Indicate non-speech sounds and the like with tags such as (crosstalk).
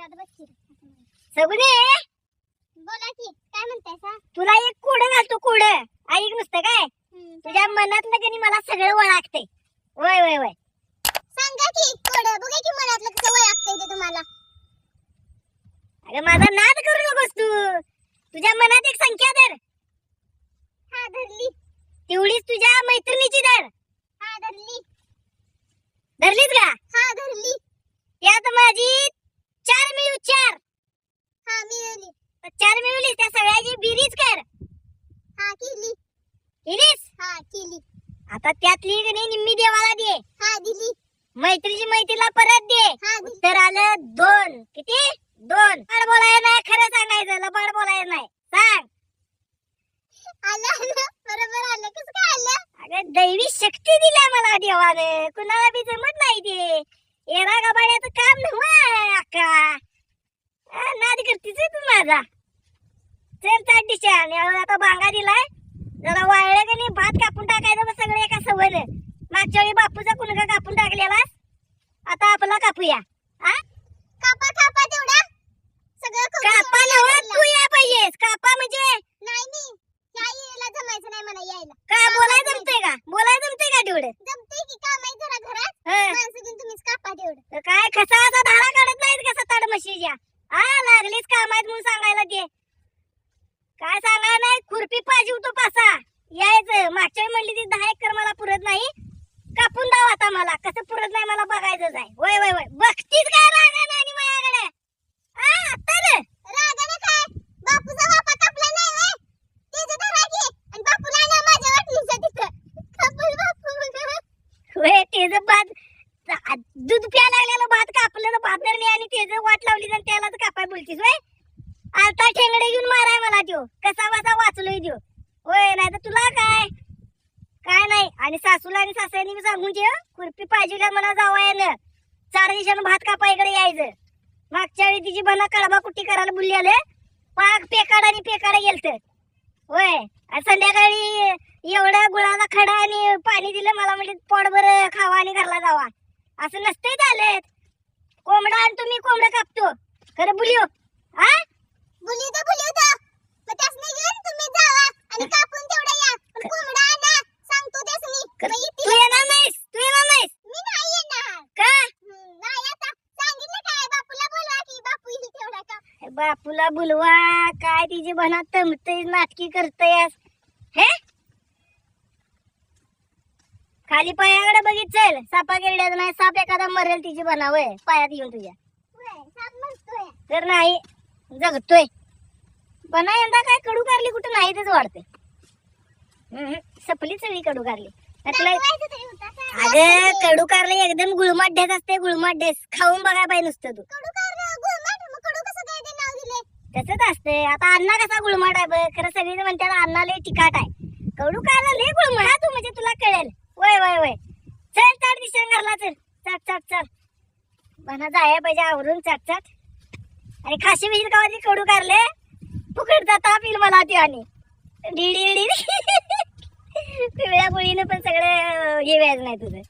घरात बसशील. सगुने बोला की काय म्हणताय सा? तुला एक कोड घालतो कोड. ऐक नुसतं काय? तुझ्या मनातलं कधी मला सगळं ओळखते वय वय वय. सांगा की थोडं बघा की मनातलं कसं ओळखतंय ते तुम्हाला. अगं माझा नाद करू नकोस तू. तुझ्या मनात एक संख्या धर. हा धरली. तेवढीच तुझ्या मैत्रिणीची धर. हा धरली. धरलीच का? हा धरली त्यात माझी चार मिळू चार हा मिळवली तर चार मिळवली त्या सगळ्याची बिरीज कर हा केली केलीस हा केली त्यातली की नाही निम्मी देवाला दे. हा दिली. मैत्रीची मैत्रीला परत दे. हा दिली. उत्तर आलं दोन. किती? दोन. लबाड बोलायला नाही खरं सांगायचं. लबाड बोलायला नाही. सांग. आलं आलं. बरोबर आलं. कसं काय आलं? अगं दैवी शक्ती दिल्या मला देवाने. कुणाला बी जमत नाही ते. एरा गबाड्याचं काम नव्ह अक्का. आ, नाद करतीच आहे तू माझा. चल चाट दिशा. आणि आता बांगा दिलाय. जरा वाळलं का नाही भात कापून टाकायचं मग सगळं एका सवयनं. मागच्या वेळी बापूचा कुणका कापून टाकलेला आता आपला कापूया. आ? कापा कापा तेवढा सगळं कापा तेवढा नव्ह यायला. तू या पाहिजेस. कापा म्हणजे? नाही नाही. ह्या यायला जमायचं नाही मला यायला. का बोलाय जमतंय का? बोलाय जमतंय का तेवढं? जमतंय की काम आहे जरा घरात. माणसं घेऊन तुम्हीच कापा तेवढं. काय कसा असा धारा काढत नाहीत कसा ताड म्हशीच्या? आ लागलीच काम आहेत म्हणून सांगायला ते काय सांगाय नाही खुरपी पाहिजे होतो पासा. यायचं. मागच्या म्हणली ती दहा एकर मला पुरत नाही. कापून दाव आता मला. कसं पुरत नाही मला बघायचंच आहे. वय वय वय. बघतीच काय रागा नाही माझ्याकडे? आ आता रे. रागानं काय? बापूचा बापा कापला नाही व्हय? त्याचं धरा घे. आणि बापूला ना माझ्या वाटणीच्या तिथं. कापूल बापू वय दूध प्या लागलेलं भात कापलेलं भात धरली आणि तेज वाट लावली आणि त्याला कापाय बोलतीस वय? आता ठेंगडे घेऊन माराय मला त्यो. कसा बसा वाचलोय त्यो. होय नाही तर तुला काय? काय नाही. आणि सासूला आणि सासऱ्यांनी मी सांगून ठेव खुरपी पाहिजे मला जावयानं चार दिवसानं भात कापा इकडे यायचं. मागच्या वेळी तिची बना कडबा कुट्टी करायला बुलली आले. पाक पेकाड आणि पेकाड गेलत. होय आणि संध्याकाळी एवढा गुळाला खडा आणि पाणी दिलं मला म्हणजे पोटभर खावा आणि घरला जावा. असं नसतंय चालत. कोंबडा आणि तुम्ही कोंबडं कापतो. खरं बुलिओ हा बुली तर बुली होतं मग त्यासनी घेऊन तुम्ही जावा आणि कापून तेवढं या. पण कोंबडा आणा सांगतो त्यासनी. मग तू येतील. येणार नाहीस? तू येणार नाहीस? मी नाही येणार. का? हम्म, नाही आता. सांगितलं काय? बापूला बोलवा की बापू येईल तेवढा का? बापूला बुलवा. काय तिची बना नाटकी करतयस? हे? खाली पायाकडे बघित चल. सापा गेरड्यात नाही साप एखादा मरेल तिची बनावय पायात येऊन तुझ्या. होय, साप म्हणतोय तर नाही. जगतोय. बना यंदा काय कडू कारली कुठं नाही तेच वाढते सपली सगळी कडू कारली का? अगं कडू कारली एकदम गुळमाड्यात असते गुळमाड्यास खाऊन बघा पाहिजे नुसतं तू. कडू कार गुळमाट? मग कडू कसं काय ते नाव दिले तसंच असते आता अण्णा कसा गुळमाट आहे बघ. खरं सगळी म्हणतात अण्णा लय तिकाट आहे. कडू कारला लय गुळमाट. हा तू म्हणजे तुला कळेल. वय वय वय. चल चाट दिसते घरला चल. चट चट चल बना जाया पाहिजे आवरून. चट चट. आणि खाशी बिशी गावातली कडू कारले. फुकट जाता येईल मला ती आणि. डिडी डिडी (laughs) पिवळ्या गोळीनं पण सगळं हे व्याज नाही तुझं.